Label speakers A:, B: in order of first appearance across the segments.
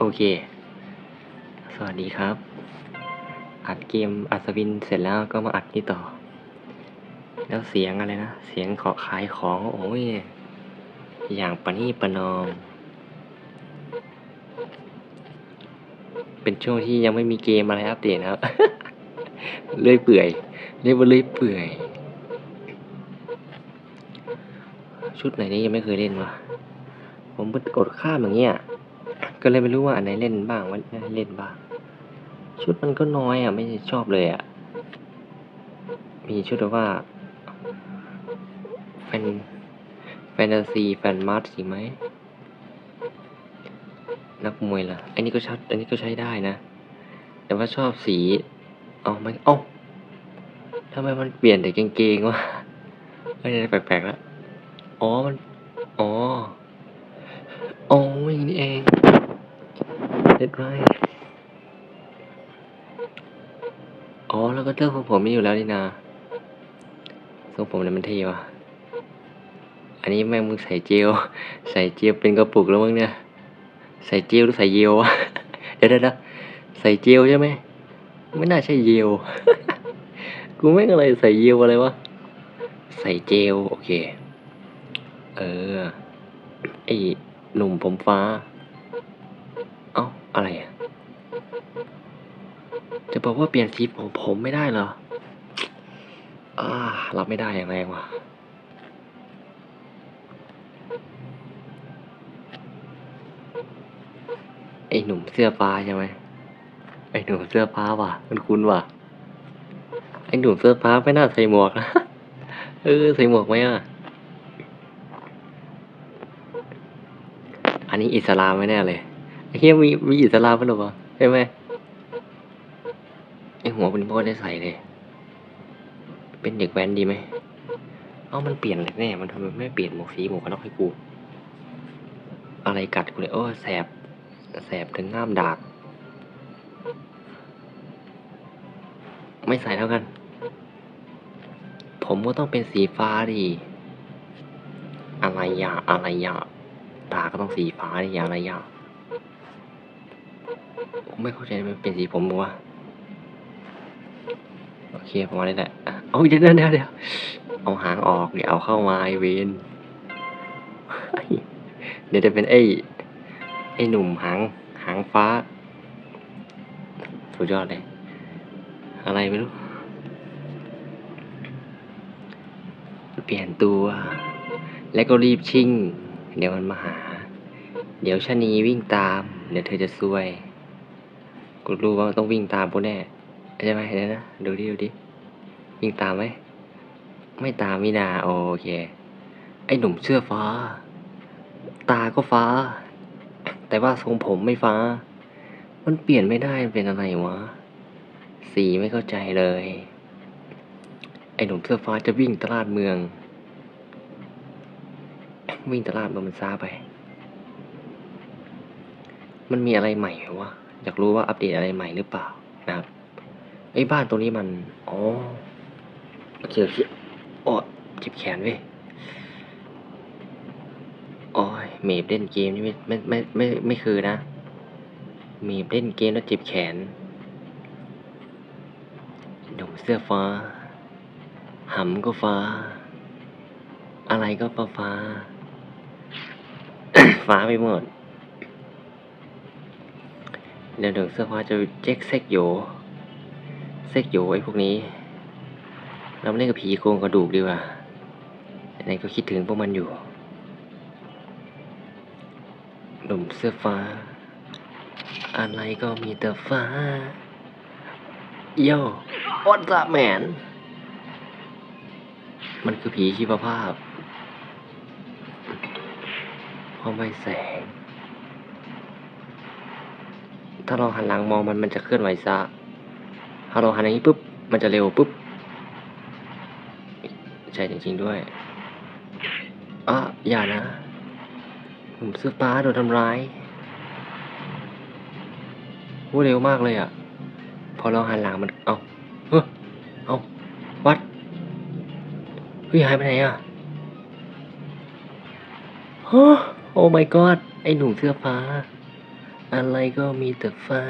A: โอเค สวัสดีครับ อัดเกมอัศวินเสร็จแล้วก็มาอัดนี่ต่อ แล้วเสียงอะไรนะ เสียงขอขายของ โอ้ย อย่างปนี่ปนอม เป็นช่วงที่ยังไม่มีเกมอะไรอัปเดตนะครับ เลื่อยเปื่อย เรียกว่าเลื่อยเปื่อย ชุดไหนนี่ยังไม่เคยเล่นวะผมกดข้ามอย่างเงี้ย ก็เลยไม่รู้ว่าอันไหนเล่นบ้างวันไหนเล่นบ้าง ชุดมันก็น้อยอะ ไม่ชอบเลยอะ มีชุดแบบว่าแฟนแฟนตาซีแฟนมาร์สิไหม นักมวยล่ะ อันนี้ก็ชัด อันนี้ก็ใช้ได้นะ แต่ว่าชอบสีเอาไม่เอ้าทำไมมันเปลี่ยนแต่เกงๆวะเฮ้แปลกๆแล้ว อ๋อ มัน อ๋อ อ๋ออย่างนี้เอง เด็ดไรอ๋อ แล้วก็เรื่องของผมมีอยู่แล้วนี่นาทรงผมเนี่ยมันเท่ว่ะ อันนี้แม่งมึงใส่เจล ใส่เจลเป็นกระปุกแล้วมั้งเนี่ย ใส่เจลหรือใส่เยลวะเดี๋ยวเดี๋ยวเดี๋ยวใส่เจลใช่ไหม ไม่น่าใช่เยลกูแม่งอะไรใส่เยลอะไรวะ ใส่เจล โอเค เออ ไอหนุ่มผมฟ้า อะไร จะบอกว่าเปลี่ยนสีผมผมไม่ได้เหรอ อ่า รับไม่ได้อย่างแรงว่ะไอหนุ่มเสื้อฟ้าใช่ไหมไอหนุ่มเสื้อฟ้าว่ะมันคุ้นว่ะ ไอหนุ่มเสื้อฟ้าไม่น่าใส่หมวกนะ เออใส่หมวกไหมอะ อันนี้อิสลามไม่แน่เลย เฮียมีมีอิสลามปะหรอวะใช่ไหมไอหัวเป็นพ่อได้ใส่เลย เป็นเด็กแว้นดีไหมเอ้ามันเปลี่ยนแน่ มันทำไมไม่เปลี่ยนหมวกสีหมวกกันน็อกให้กู อะไรกัดกูเลยโอ้แสบ แสบถึงง่ามดาก ไม่ใส่แล้วกัน ผมก็ต้องเป็นสีฟ้าดิอะไรอย่าอะไรอย่าตาก็ต้องสีฟ้าดิอย่าอะไรอย่า ผมไม่เข้าใจมันเป็นสีผมบัวะโอเคประมาณนี้แหละเอาเดี๋ยวเดี๋ยวเดี๋ยวเดี๋ยวเอาหางออกเดี๋ยวเอาเข้ามาไอเวนเดี๋ยวจะเป็นไอ้ไอ้หนุ่มหางหางฟ้าสุดยอดเลย อะไรไม่รู้ เปลี่ยนตัว แล้วก็รีบชิ่ง เดี๋ยวมันมาหา เดี๋ยวชะนีวิ่งตาม เดี๋ยวเธอจะซวย กูรู้ว่าต้องวิ่งตามกูแน่ใช่ไหมเดี๋ยวนะดูดิดูดิวิ่งตามไหมไม่ตามมินาโอเค ไอ้หนุ่มเสื้อฟ้า ตาก็ฟ้า แต่ว่าทรงผมไม่ฟ้า มันเปลี่ยนไม่ได้มันเป็นอะไรวะ สีไม่เข้าใจเลย ไอ้หนุ่มเสื้อฟ้าจะวิ่งตลาดเมือง วิ่งตลาดเมืองมันช้าไป มันมีอะไรใหม่เหรอวะ อยากรู้ว่าอัปเดตอะไรใหม่หรือเปล่านะครับไอ้บ้านตรงนี้มันอ๋อโอเคโอเคโอ้เจ็บแขนเว้ยโอ้ยเมฟเล่นเกมนี่ไม่ไม่ไม่ไม่ไม่คือนะเมฟเล่นเกมแล้วเจ็บแขนหนุ่มเสื้อฟ้าหำก็ฟ้า อะไรก็ฟ้าฟ้า ฟ้าไปหมด เดี๋ยวหนุ่มเสื้อฟ้าจะเจ๊กเซ็กโยเซ็กโยไอ้พวกนี้ เราไม่เล่นกับผีโครงกระดูกดีกว่าไหนก็คิดถึงพวกมันอยู่หนุ่มเสื้อฟ้า อะไรก็มีแต่ฟ้าโย่อดละแมน มันคือผีชีวภาพเพราะไม่แสง ถ้าเราหันหลังมองมันมันจะเคลื่อนไหวซะถ้าเราหันอย่างนี้ปุ๊บ มันจะเร็วปุ๊บ ใช่จริงๆด้วยอะอย่านะผมเสื้อฟ้าโดนทำร้ายโอ้เร็วมากเลยอะ พอเราหันหลังมัน เอาเฮ้เอาวัด เฮ้ยหายไปไหนอะฮะโอ้ my god ไอหนุ่มเสื้อฟ้า อะไรก็มีแต่ฟ้า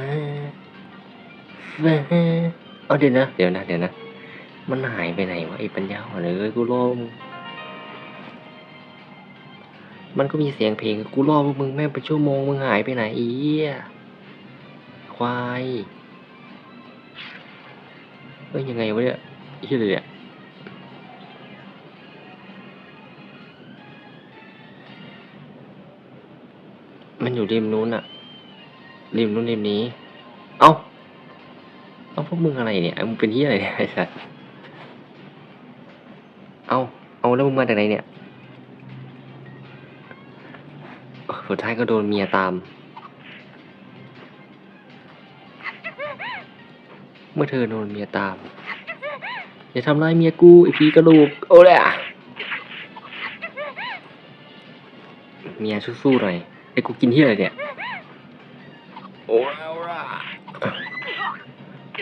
A: ฟ้า เอาเดี๋ยวนะ เดี๋ยวนะ เดี๋ยวนะ มันหายไปไหนวะไอ้ปัญญาอ่อนเอ้ยกูรอมึงมันก็มีเสียงเพลงกูรอพวกมึงแม่งเป็นชั่วโมงมึงหายไปไหนอีเหี้ยควายเฮ้ยยังไงวะเนี่ยไอ้เหี้ยเลยเนี่ยมันอยู่ริมนู้นอะ ริมนู้นริมนี้ เอ้าเอาพวกมึงอะไรเนี่ย มึงเป็นที่อะไรเนี่ยไอ้สัสเอาเอาแล้วมึงมาจากไหนเนี่ย สุดท้ายก็โดนเมียตาม เมื่อเธอโดนเมียตาม อย่าทำร้ายเมียกูไอพีกระดูกโอ้เลยอะเมียสู้ๆหน่อยไอ้กูกินที่อะไรเนี่ย โอ้ละโอ้ละ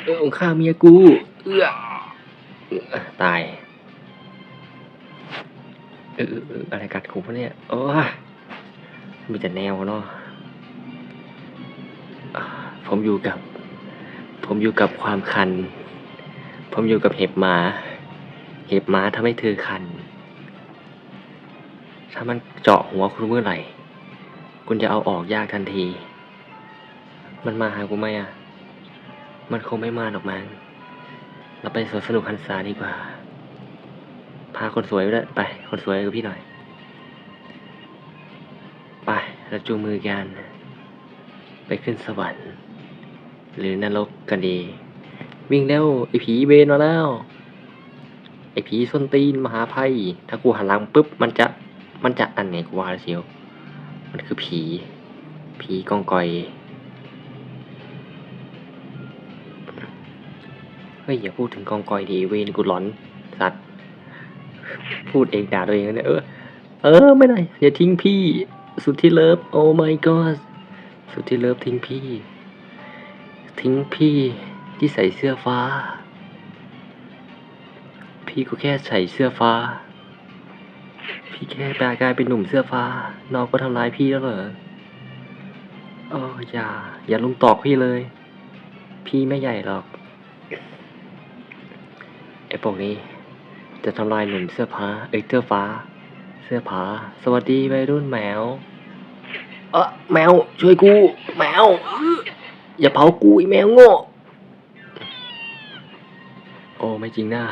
A: เออฆ่าเมียกู เอื้อตาย เออเอออะไรกัดกูปะเนี่ยโอ้มีแต่แนวเนาะผมอยู่กับ ผมอยู่กับความคัน ผมอยู่กับเห็บหมา เห็บหมาทำให้เธอคัน ถ้ามันเจาะหัวคุณเมื่อไหร่ คุณจะเอาออกยากทันที มันมาหากูไหมอะ มันคงไม่มาหรอกมั้ง เราไปสวนสนุกฮันซาดีกว่า พาคนสวยไปด้วยไป คนสวยกับพี่หน่อย ไปเราจูงมือกัน ไปขึ้นสวรรค์ หรือนรกกันดี วิ่งเร็วไอ้ผีเบนมาแล้ว ไอ้ผีส้นตีนมหาภัย ถ้ากูหันหลังปุ๊บมันจะ มันจะอันไหนกูว่าแล้วเชียว มันคือผี ผีกองกอย เฮ้ยอย่าพูดถึงกองกอยดีเวนกูหลอนสัตว์พูดเองด่าตัวเองเนี่ยเออเออไม่ได้อย่าทิ้งพี่ สุดที่เลิฟโอ้ my god สุดที่เลิฟทิ้งพี่ ทิ้งพี่ที่ใส่เสื้อฟ้า พี่ก็แค่ใส่เสื้อฟ้า พี่แค่แปลกลายเป็นหนุ่มเสื้อฟ้า น้องก็ทำร้ายพี่แล้วเหรอเอออย่า อย่าลุมตอกพี่เลย พี่ไม่ใหญ่หรอก อ้พวกนี้ จะทำลายหนุ่มเสื้อผ้าเอ้ยเสื้อฟ้า เสื้อผ้าสวัสดีวัยรุ่นแมว เออแมว ช่วยกู แมว อย่าเผากูไอแมวโง่ โอ้ไม่จริงนะ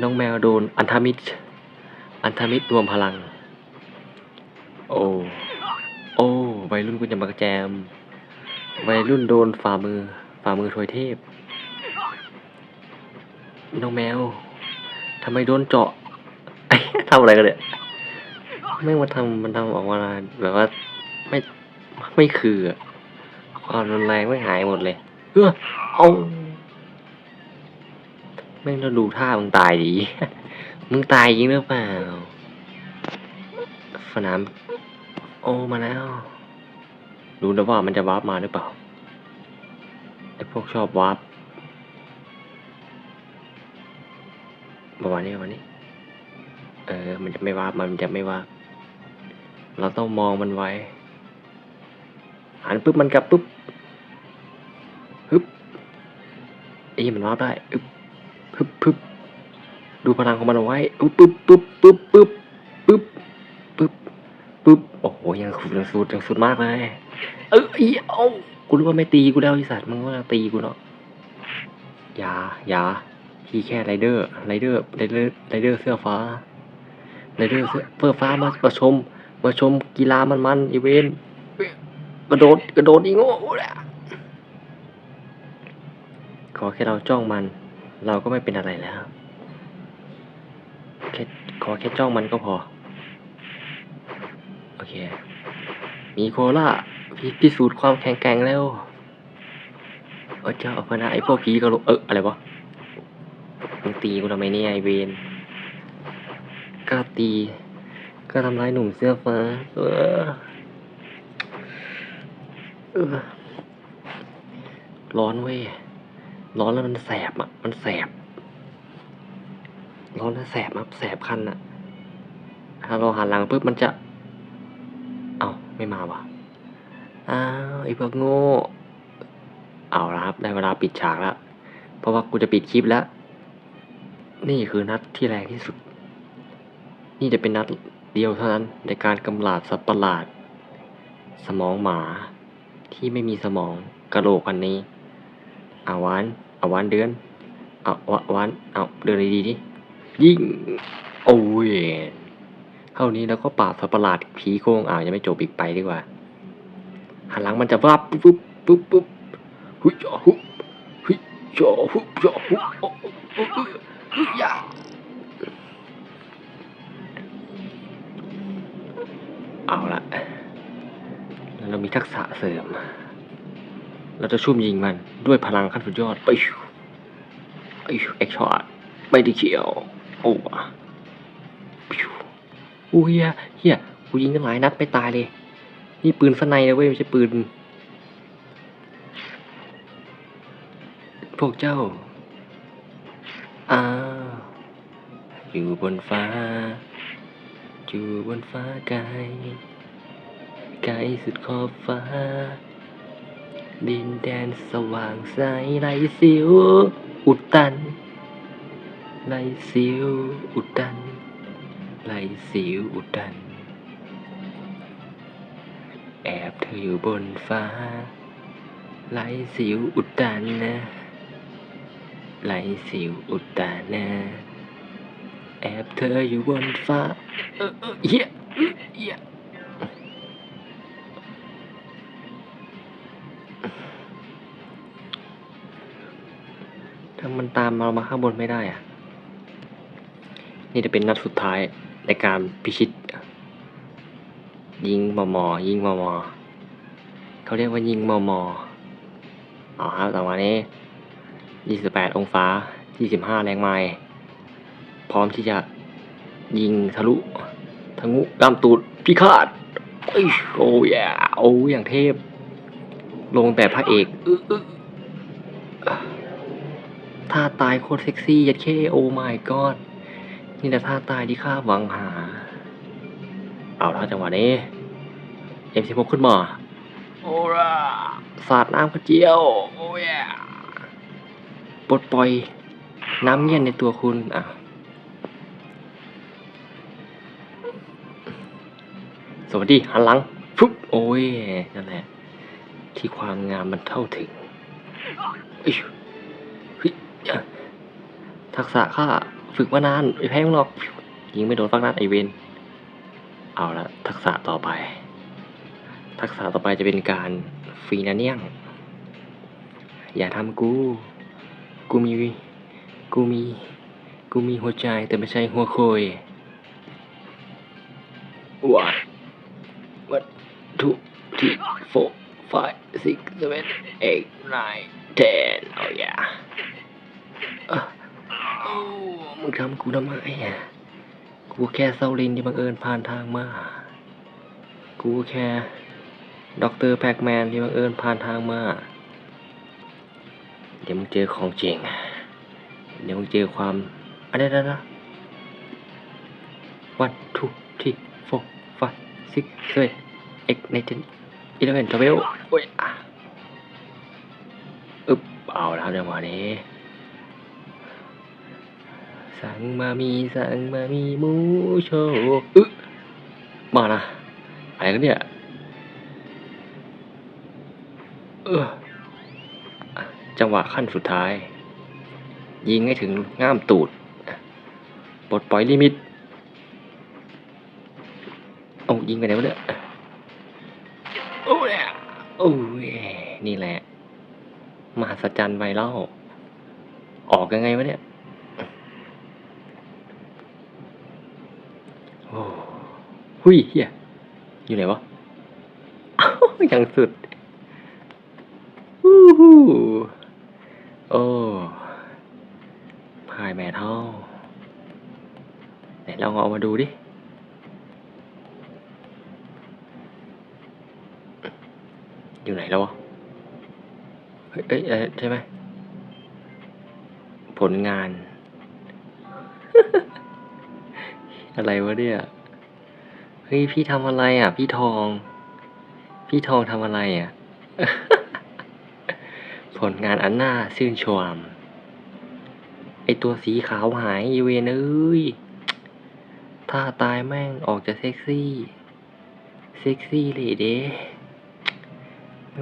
A: น้องแมวโดนอันธมิตร อันธมิตรรวมพลัง โอ้โอ้วัยรุ่นกูจะมากระแจมวัยรุ่นโดนฝ่ามือ ฝ่ามือถวยเทพ น้องแมวทำไมโดนเจาะไอ้ทำอะไรกันเนี่ยแม่งมันทำมันทำออกมาแบบว่าไม่ไม่คืออะความรุนแรงไม่หายหมดเลยเออเอาแม่งเราดูท่ามึงตายดีมึงตายจริงหรือเปล่าสนามโอมาแล้วดูนะว่ามันจะวาร์ปมาหรือเปล่าไอพวกชอบวาร์ป มาณนี้ประมาณนี้ เออ มันจะไม่วามันจะไม่วาเราต้องมองมันไว้หันปุ๊บมันกลับปุ๊บฮึบไอ้มันวาได้อึบฮึบปึ๊บดูพลังของมันเอาไว้อึบปึ๊บปึ๊บปึ๊บปึ๊บปึ๊บปึ๊บปึ๊บโอ้โหยังสุดยังสุดยังสุดมากเลย เออไอ้เอ้ากูรู้ว่าไม่ตีกูแล้วไอ้สัตว์มึงว่าตีกูเนาะอย่าอย่า พี่แค่ไรเดอร์ไรเดอร์ไรเดอร์ไรเดอร์เสื้อฟ้าไรเดอร์เสื้อเสื้อฟ้ามาประชม มาชมกีฬามันมันอีเวนต์กระโดดกระโดดอีโง่แหละขอแค่เราจ้องมัน เราก็ไม่เป็นอะไรแล้วแค่ขอแค่จ้องมันก็พอ โอเค มีโคล่าพิพิสูจน์ความแข็งแกร่งแล้ว เออเจ้าเอาพนะไอพวกผีก็รู้เอออะไรวะ ตีกูทำไมเนี่ยไอเวนกล้าตีก็ทำร้ายหนุ่มเสื้อฟ้า เออเออร้อนเว้ย ร้อนแล้วมันแสบอะ มันแสบ ร้อนแล้วแสบครับแสบคันอะ ถ้าเราหันหลังปุ๊บมันจะ เอาไม่มาว่ะ อ้าวไอ้พวกโง่ เอาละครับ ได้เวลาปิดฉากแล้ว เพราะว่ากูจะปิดคลิปแล้ว นี่คือนัดที่แรงที่สุด นี่จะเป็นนัดเดียวเท่านั้นในการกำลาดสัตว์ประหลาด สมองหมาที่ไม่มีสมองกระโหลกอันนี้อาวานอาวานเดือนเอาวะวานเอาเดินดีๆดิยิงโอ้ยเท่านี้แล้วก็ปราบสัตว์ประหลาดผีโคงอ่าวยังไม่จบอีกไปดีกว่าหันหลังมันจะวับปุ๊บปุ๊บปุ๊บหุยจ่อหุบหุยจ่อหุบจ่อหุบ อยยาเอาละแล้วเรามีทักษะเสริม เราจะชุ่มยิงมันด้วยพลังขั้นสุดยอดไปไปชิวเอ็กช็อตไม่ได้เขียว โอ้วะปิวอู้เฮียเฮียกูยิงตั้งหลายนัดไม่ตายเลย นี่ปืนสไนนะเว้ยไม่ใช่ปืน พวกเจ้า อยู่บนฟ้า อยู่บนฟ้าไกล ไกลสุดขอบฟ้า ดินแดนสว่างใสไรสิว อุดตันไรสิว อุดตันไรสิว อุดตัน แอบเธออยู่บนฟ้าไรสิว อุดตันนะไรสิวอุดตันนะ แอบเธออยู่บนฟ้าเออเออเหี้ยอื้อเหี้ยถ้ามันตามเรามาข้างบนไม่ได้อะ นี่จะเป็นนัดสุดท้ายในการพิชิต ยิงมอมอยิงมอมอเขาเรียกว่ายิงมอมอเอาครับต่อมานี้ 28 องศา 25 แรงไม้ พร้อมที่จะยิงทะลุทะงุกล้ามตูดพิฆาตเอ้ยโอ้ยโอ้ยอย่างเทพ ลงแบบพระเอกอื้ออื้อท่าตายโคตรเซ็กซี่ยัดเข้โอ้ my god นี่แหละท่าตายที่ข้าหวังหา เอาละจังหวะนี้ M16 ขึ้นมาโอ้ราสาดน้ำกระเจียว โอ้ยปลดปล่อยน้ำเงี้ยนในตัวคุณอะ สวัสดีหันหลังฟุ๊บโอ้ยนั่นแหละที่ความงามมันเท่าถึงเอ้ยฮ้ยอะทักษะข้าฝึกมานานไม่แพ้มึงหรอกยิงไม่โดนฟักนัดไอเวนเอาละทักษะต่อไป ทักษะต่อไปจะเป็นการฟรีนาเนียง อย่าทำกู กูมี กูมี กูมีหัวใจแต่ไม่ใช่หัวโคย one one six seven eight nine ten oh yeah อะโอ้มึงทำกูทำไมอะกูแค่เซาลินที่บังเอิญผ่านทางมา กูแค่ด็อกเตอร์แพ็กแมนที่บังเอิญผ่านทางมา เดี๋ยวมึงเจอของจริง เดี๋ยวมึงเจอความอะไรนะนะ one two three four five six seven eight nine ten eleven twelve โอ้ยอะอึบเอาแล้วจังหวะนี้ สั่งมามีสั่งมามีหมูโชว์อึะมานะอะไรกันเนี่ยเอออะจังหวะขั้นสุดท้าย ยิงให้ถึงง่ามตูดอะปลดปล่อยลิมิต เอายิงไปไหนวะเนี่ย นี่แหละ มหัศจรรย์ไวรัลออกยังไงวะเนี่ยโอ้หุยเฮียอยู่ไหนวะอย่างสุดฮู้ฮู้โอ้พายแม่เท่าไหนลองเอามาดูดิอยู่ไหนแล้ววะ เฮ้ยเอ้ยเอ้ยใช่ไหม ผลงาน อะไรวะเนี่ยเฮ้ยพี่ทำอะไรอะ พี่ทอง พี่ทองทำอะไรอะ ผลงานอันน่าชื่นชมไอตัวสีขาวหายอีเวนเอ้ยถ้าตายแม่งออกจะเซ็กซี่ เซ็กซี่เลยเด้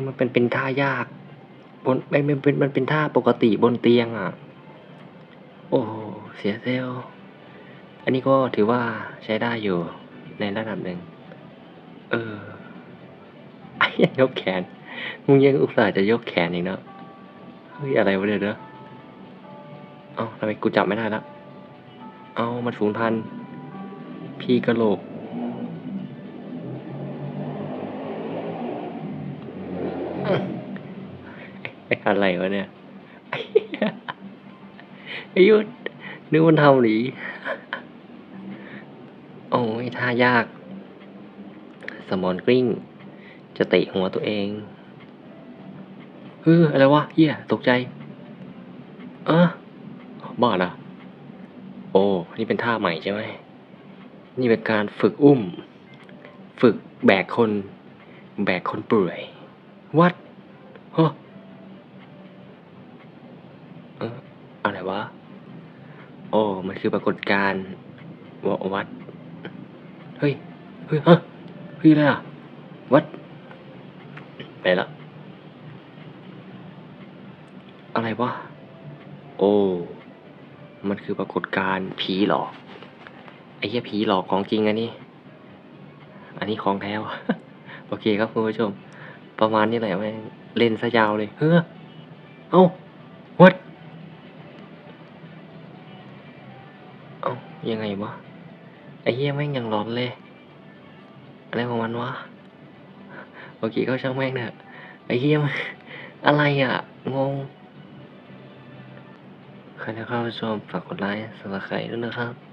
A: มันเป็นเป็นท่ายาก บนไม่มันเป็นมันเป็นท่าปกติบนเตียงอะ โอ้โหเสียเซลอันนี้ก็ถือว่าใช้ได้อยู่ในระดับหนึ่ง เออไอ้ยังยกแขน มึงยังอุตส่าห์จะยกแขนอีกเนาะเฮ้ยอะไรวะเนี่ยเนาะเอ้าทำไมกูจับไม่ได้ละ เอามันสูญพัน พี่กะโหลก ไอ้อะไรวะเนี่ยไอ้ยุทธนึกมันทำหรือโอ้ยท่ายาก สมอนกลิ้ง จะเตะหัวตัวเองเฮ้ยอะไรวะเฮียตกใจเออบ้านะโอ้ นี่เป็นท่าใหม่ใช่ไหม นี่เป็นการฝึกอุ้ม ฝึกแบกคน แบกคนเปื่อย วัดฮะเอออะไรวะ โอ้ มันคือปรากฏการณ์ววัด เฮ้ย เฮ้ยฮะเฮ้ยอะไรอะ วัด ไปละ อะไรวะ โอ้ มันคือปรากฏการณ์ผีหลอก ไอ้เหี้ยผีหลอกของจริงอันนี้ อันนี้ของแท้วะโอเคครับคุณผู้ชม ประมาณนี้แหละแม่งเล่นซะยาวเลย เฮ้อ เอ้า ยังไงวะ ไอ้เหี้ยแม่งยังร้อนเลย อะไรของมันวะโอเคก็ช่างแม่งเถอะไอ้เหี้ยอะไรอะ งง ใครที่เข้าไปชมฝากกดไลค์สมัครใครด้วยนะครับ